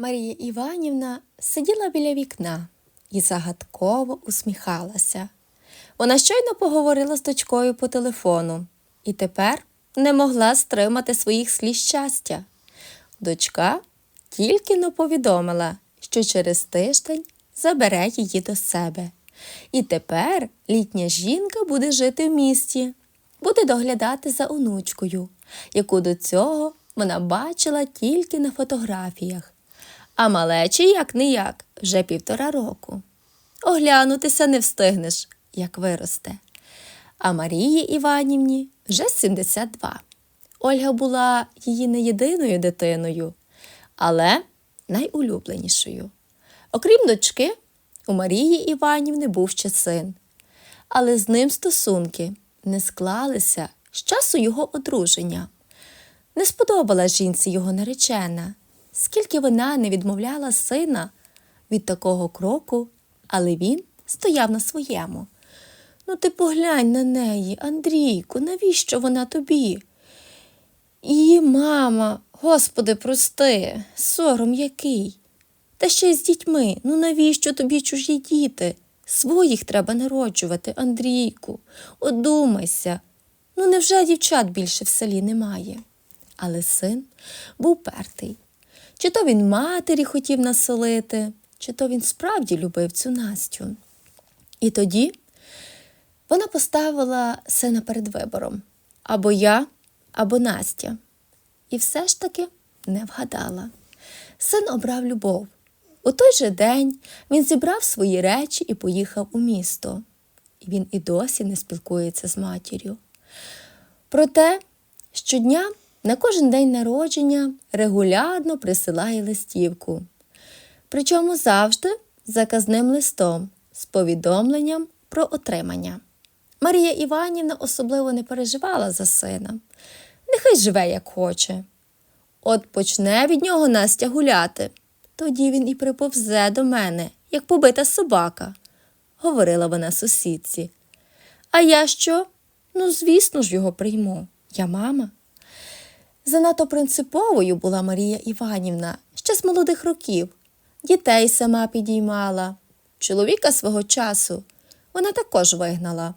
Марія Іванівна сиділа біля вікна і загадково усміхалася. Вона щойно поговорила з дочкою по телефону і тепер не могла стримати своїх сліз щастя. Дочка тільки но повідомила, що через тиждень забере її до себе. І тепер літня жінка буде жити в місті, буде доглядати за онучкою, яку до цього вона бачила тільки на фотографіях. А малечі як не як вже півтора року. Оглянутися не встигнеш, як виросте. А Марії Іванівні вже 72. Ольга була її не єдиною дитиною, але найулюбленішою. Окрім дочки, у Марії Іванівни був ще син, але з ним стосунки не склалися з часу його одруження. Не сподобала жінці його наречена, скільки вона не відмовляла сина від такого кроку, але він стояв на своєму. Ну, ти поглянь на неї, Андрійку, навіщо вона тобі? Її мама, господи, прости, сором який. Та ще й з дітьми. Ну навіщо тобі чужі діти? Своїх треба народжувати, Андрійку. Одумайся. Ну, невже дівчат більше в селі немає? Але син був пертий. Чи то він матері хотів насолити, чи то він справді любив цю Настю. І тоді вона поставила сина перед вибором або я, або Настя. І все ж таки не вгадала. Син обрав любов. У той же день він зібрав свої речі і поїхав у місто. І він і досі не спілкується з матір'ю. Проте щодня на кожен день народження регулярно присилає листівку. Причому завжди заказним листом з повідомленням про отримання. Марія Іванівна особливо не переживала за сина. Нехай живе, як хоче. От почне від нього Настя гуляти, тоді він і приповзе до мене, як побита собака, говорила вона сусідці. А я що? Ну, звісно ж, його прийму. Я мама. Занадто принциповою була Марія Іванівна ще з молодих років. Дітей сама підіймала. Чоловіка свого часу вона також вигнала,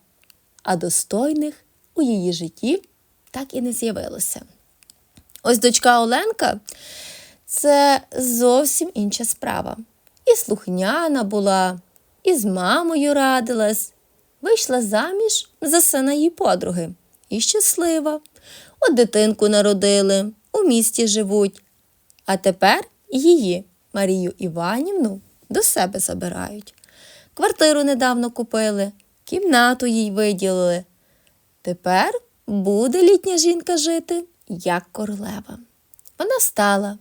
а достойних у її житті так і не з'явилося. Ось дочка Оленка це зовсім інша справа. І слухняна була, і з мамою радилась, вийшла заміж за сина її подруги. І щаслива. От дитинку народили, у місті живуть. А тепер її, Марію Іванівну, до себе забирають. Квартиру недавно купили, кімнату їй виділили. Тепер буде літня жінка жити, як королева. Вона встала,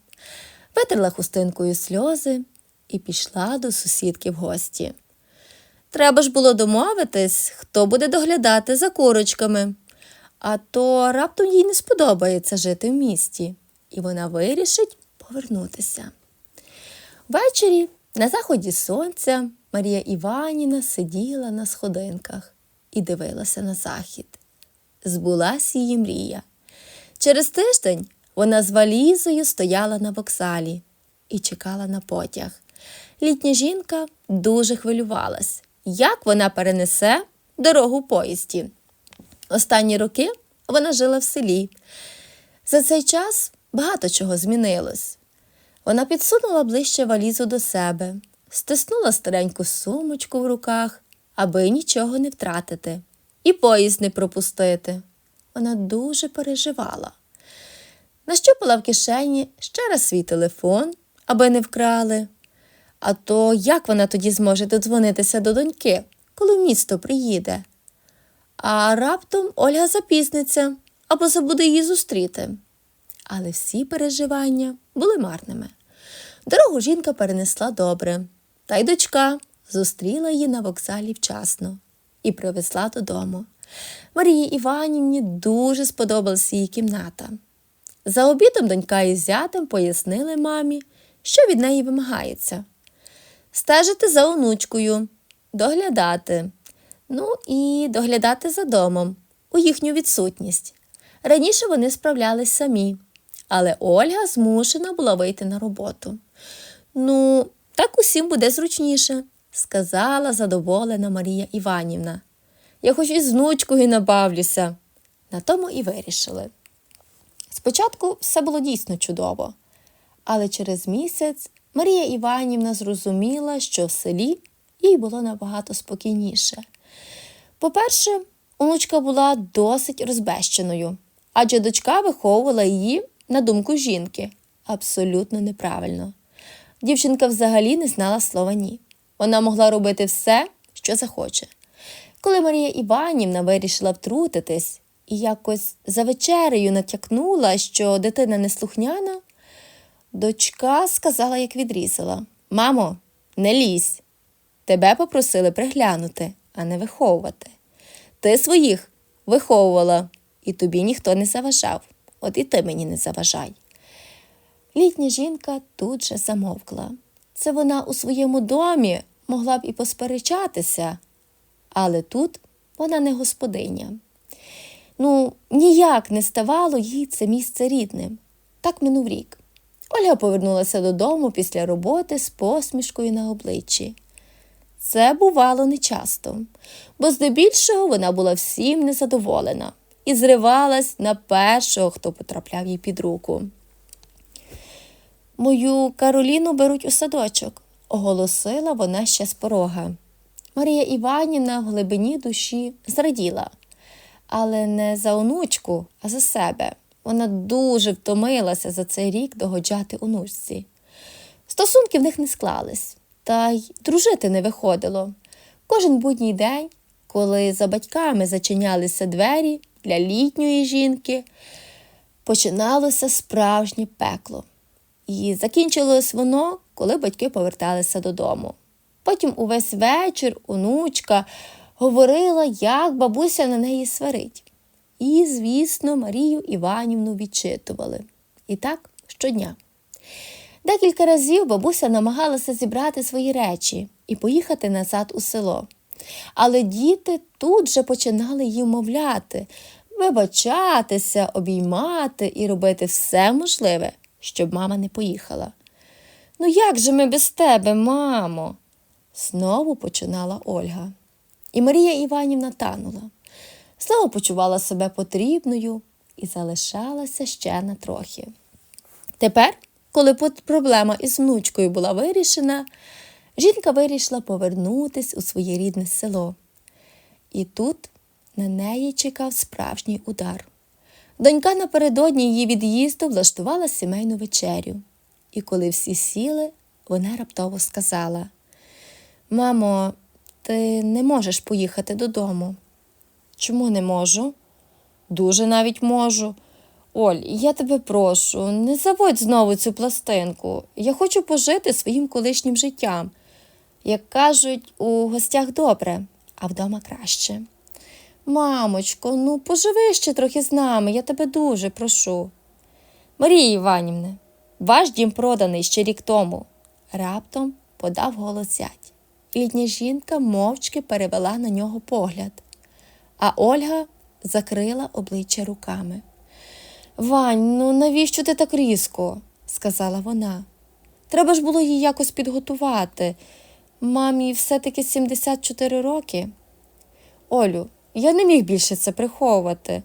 витерла хустинкою сльози і пішла до сусідки в гості. Треба ж було домовитись, хто буде доглядати за курочками. А то раптом їй не сподобається жити в місті, і вона вирішить повернутися. Ввечері, на заході сонця, Марія Іванівна сиділа на сходинках і дивилася на захід. Збулась її мрія. Через тиждень вона з валізою стояла на вокзалі і чекала на потяг. Літня жінка дуже хвилювалась, як вона перенесе дорогу поїзді. Останні роки вона жила в селі. За цей час багато чого змінилось. Вона підсунула ближче валізу до себе, стиснула стареньку сумочку в руках, аби нічого не втратити, і поїзд не пропустити. Вона дуже переживала. Нащупала в кишені ще раз свій телефон, аби не вкрали. А то як вона тоді зможе додзвонитися до доньки, коли в місто приїде? А раптом Ольга запізниться або забуде її зустріти. Але всі переживання були марними. Дорогу жінка перенесла добре, та й дочка зустріла її на вокзалі вчасно і привезла додому. Марії Іванівні дуже сподобалась її кімната. За обідом донька із зятем пояснили мамі, що від неї вимагається. Стежити за онучкою, доглядати, ну і доглядати за домом у їхню відсутність. Раніше вони справлялись самі, але Ольга змушена була вийти на роботу. Ну, так усім буде зручніше, сказала задоволена Марія Іванівна. Я хоч із внучкою набавлюся. На тому і вирішили. Спочатку все було дійсно чудово, але через місяць Марія Іванівна зрозуміла, що в селі їй було набагато спокійніше. По-перше, онучка була досить розбещеною, адже дочка виховувала її на думку жінки абсолютно неправильно. Дівчинка взагалі не знала слова ні. Вона могла робити все, що захоче. Коли Марія Іванівна вирішила втрутитись і якось за вечерею натякнула, що дитина неслухняна, дочка сказала, як відрізала: Мамо, не лізь. Тебе попросили приглянути, а не виховувати. Ти своїх виховувала, і тобі ніхто не заважав. От і ти мені не заважай. Літня жінка тут же замовкла. Це вона у своєму домі могла б і посперечатися, але тут вона не господиня. Ну, ніяк не ставало їй це місце рідним. Так минув рік. Ольга повернулася додому після роботи з посмішкою на обличчі. Це бувало нечасто, бо здебільшого вона була всім незадоволена і зривалась на першого, хто потрапляв їй під руку. Мою Кароліну беруть у садочок, оголосила вона ще з порога. Марія Іванівна в глибині душі зраділа, але не за онучку, а за себе. Вона дуже втомилася за цей рік догоджати онучці. Стосунки в них не склались, та й дружити не виходило. Кожен будній день, коли за батьками зачинялися двері для літньої жінки, починалося справжнє пекло. І закінчилось воно, коли батьки поверталися додому. Потім увесь вечір онучка говорила, як бабуся на неї сварить. І, звісно, Марію Іванівну відчитували. І так щодня. Декілька разів бабуся намагалася зібрати свої речі і поїхати назад у село. Але діти тут же починали її вмовляти, вибачатися, обіймати і робити все можливе, щоб мама не поїхала. Ну, як же ми без тебе, мамо? знову починала Ольга. І Марія Іванівна танула. Знову почувала себе потрібною і залишалася ще на трохи. Тепер, коли проблема із внучкою була вирішена, жінка вирішила повернутись у своє рідне село. І тут на неї чекав справжній удар. Донька напередодні її від'їзду влаштувала сімейну вечерю, і коли всі сіли, вона раптово сказала: Мамо, ти не можеш поїхати додому. Чому не можу? Дуже навіть можу. Оль, я тебе прошу, не заводь знову цю пластинку. Я хочу пожити своїм колишнім життям. Як кажуть, у гостях добре, а вдома краще. Мамочко, ну поживи ще трохи з нами, я тебе дуже прошу. Марія Іванівне, ваш дім проданий ще рік тому, раптом подав голос зять. Літня жінка мовчки перевела на нього погляд, а Ольга закрила обличчя руками. Вань, ну навіщо ти так різко? сказала вона. Треба ж було її якось підготувати. Мамі все-таки 74 роки. Олю, я не міг більше це приховувати.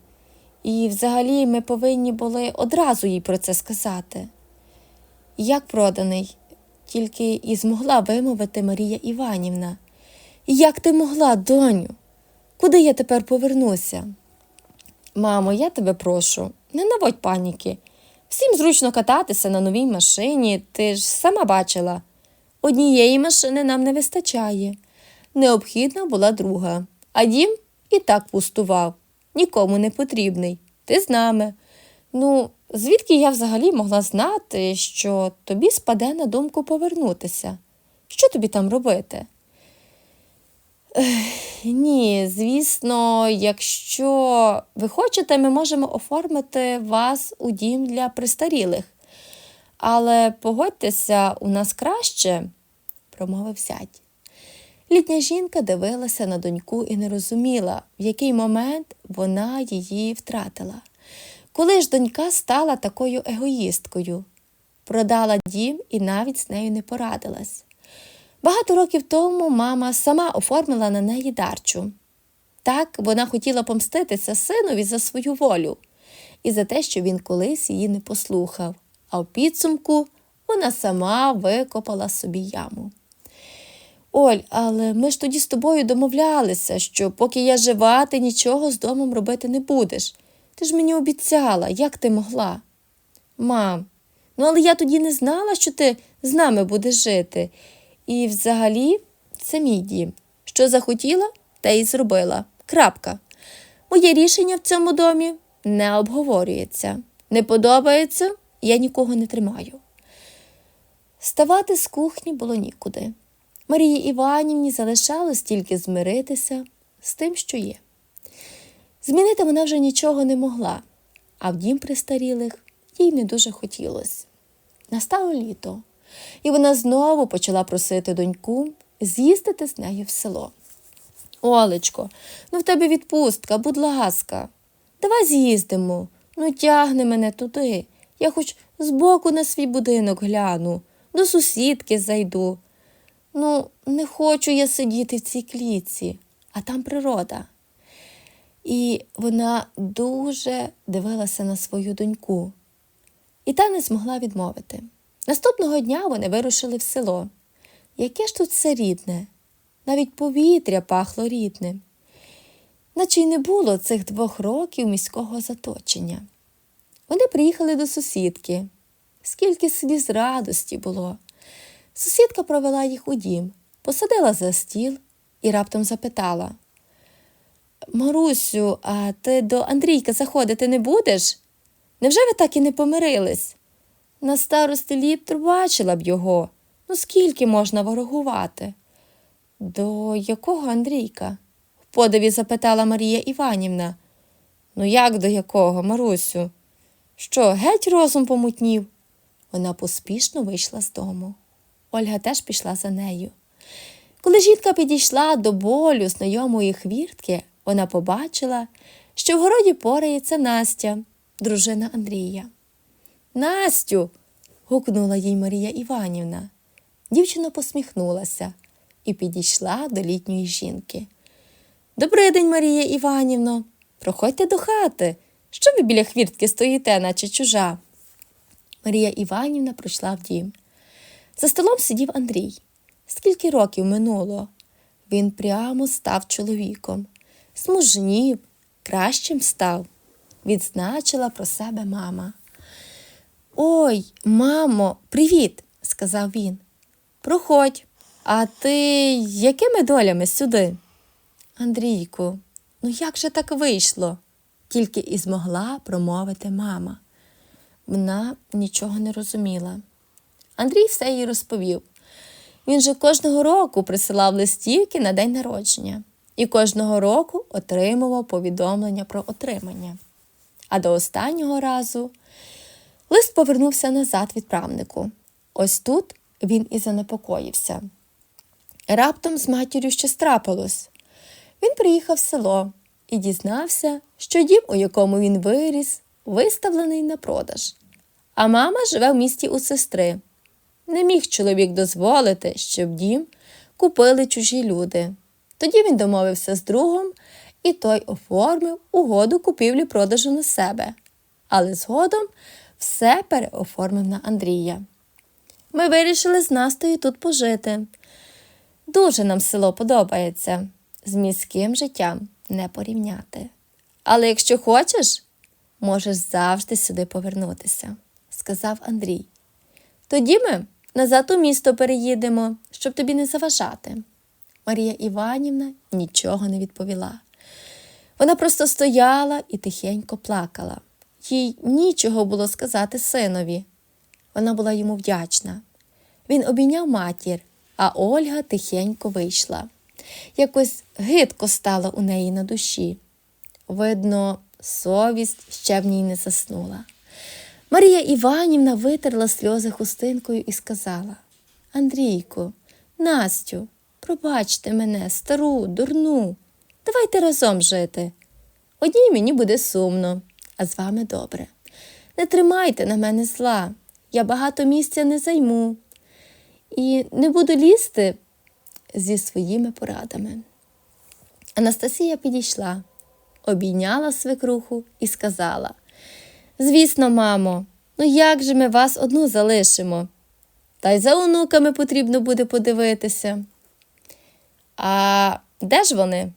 І взагалі ми повинні були одразу їй про це сказати. Як проданий, тільки і змогла вимовити Марія Іванівна. Як ти могла, доню? Куди я тепер повернуся? Мамо, я тебе прошу, не наводь паніки. Всім зручно кататися на новій машині, ти ж сама бачила. Однієї машини нам не вистачає. Необхідна була друга, а дім і так пустував, нікому не потрібний. Ти з нами. Ну, звідки я взагалі могла знати, що тобі спаде на думку повернутися? Що тобі там робити? Ні, звісно, якщо ви хочете, ми можемо оформити вас у дім для престарілих. Але погодьтеся, у нас краще, промовив зять. Літня жінка дивилася на доньку і не розуміла, в який момент вона її втратила. Коли ж донька стала такою егоїсткою, продала дім і навіть з нею не порадилась. Багато років тому мама сама оформила на неї дарчу. Так вона хотіла помститися синові за свою волю і за те, що він колись її не послухав, а в підсумку вона сама викопала собі яму. Оль, але ми ж тоді з тобою домовлялися, що поки я жива, ти нічого з домом робити не будеш. Ти ж мені обіцяла, як ти могла? Мам, ну але я тоді не знала, що ти з нами будеш жити. І взагалі це мій дім. Що захотіла, те й зробила. Крапка. Моє рішення в цьому домі не обговорюється. Не подобається, я нікого не тримаю. Ставати з кухні було нікуди. Марії Іванівні залишалось тільки змиритися з тим, що є. Змінити вона вже нічого не могла, а в дім престарілих їй не дуже хотілося. Настало літо, і вона знову почала просити доньку з'їздити з нею в село. Олечко, ну в тебе відпустка, будь ласка, давай з'їздимо. Ну, тягни мене туди. Я хоч збоку на свій будинок гляну, до сусідки зайду. Ну, не хочу я сидіти в цій клітці, а там природа. І вона дуже дивилася на свою доньку. І та не змогла відмовити. Наступного дня вони вирушили в село. Яке ж тут все рідне, навіть повітря пахло рідним, наче й не було цих двох років міського заточення. Вони приїхали до сусідки. Скільки сліз радості було. Сусідка провела їх у дім, посадила за стіл і раптом запитала Марусю, а ти до Андрійка заходити не будеш? Невже ви так і не помирились? На старості літ бачила б його. Ну скільки можна ворогувати? До якого Андрійка? в подиві запитала Марія Іванівна. Ну, як до якого, Марусю? Що, геть розум помутнів? Вона поспішно вийшла з дому. Ольга теж пішла за нею. Коли жінка підійшла до болю знайомої хвіртки, вона побачила, що в городі порається Настя, дружина Андрія. Настю. гукнула їй Марія Іванівна. Дівчина посміхнулася і підійшла до літньої жінки. Добрий день, Марія Іванівно. Проходьте до хати. Що ви біля хвіртки стоїте, наче чужа? Марія Іванівна пройшла в дім. За столом сидів Андрій. Скільки років минуло? Він прямо став чоловіком, смужнів, кращим став, відзначила про себе мама. Ой, мамо, привіт, сказав він. Проходь, а ти якими долями сюди? Андрійку, ну як же так вийшло? Тільки і змогла промовити мама. Вона нічого не розуміла. Андрій все їй розповів. Він же кожного року присилав листівки на день народження і кожного року отримував повідомлення про отримання. А до останнього разу лист повернувся назад відправнику. Ось тут він і занепокоївся. Раптом з матір'ю щось трапилось. Він приїхав в село і дізнався, що дім, у якому він виріс, виставлений на продаж. А мама живе в місті у сестри. Не міг чоловік дозволити, щоб дім купили чужі люди. Тоді він домовився з другом, і той оформив угоду купівлі продажу на себе, але згодом все переоформив на Андрія. Ми вирішили з Настею тут пожити. Дуже нам село подобається, з міським життям не порівняти. Але якщо хочеш, можеш завжди сюди повернутися, сказав Андрій. Тоді ми назад у місто переїдемо, щоб тобі не заважати. Марія Іванівна нічого не відповіла. Вона просто стояла і тихенько плакала. Їй нічого було сказати синові. Вона була йому вдячна. Він обійняв матір, а Ольга тихенько вийшла. Якось гидко стало у неї на душі. Видно, совість ще в ній не заснула. Марія Іванівна витерла сльози хустинкою і сказала Андрійку, Настю, пробачте мене, стару, дурну, давайте разом жити. Одній мені буде сумно, а з вами добре. Не тримайте на мене зла, я багато місця не займу і не буду лізти зі своїми порадами. Анастасія підійшла, обійняла свекруху і сказала: Звісно, мамо, ну як же ми вас одну залишимо? Та й за онуками потрібно буде подивитися. А де ж вони?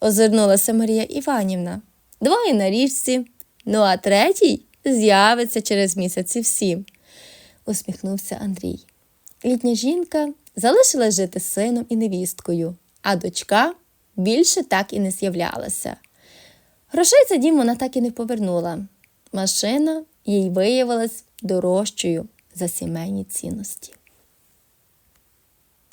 озирнулася Марія Іванівна. Двоє на річці, ну а третій з'явиться через місяці всім, усміхнувся Андрій. Літня жінка залишилась жити сином і невісткою, а дочка більше так і не з'являлася. Грошей за дім вона так і не повернула. Машина їй виявилась дорожчою за сімейні цінності.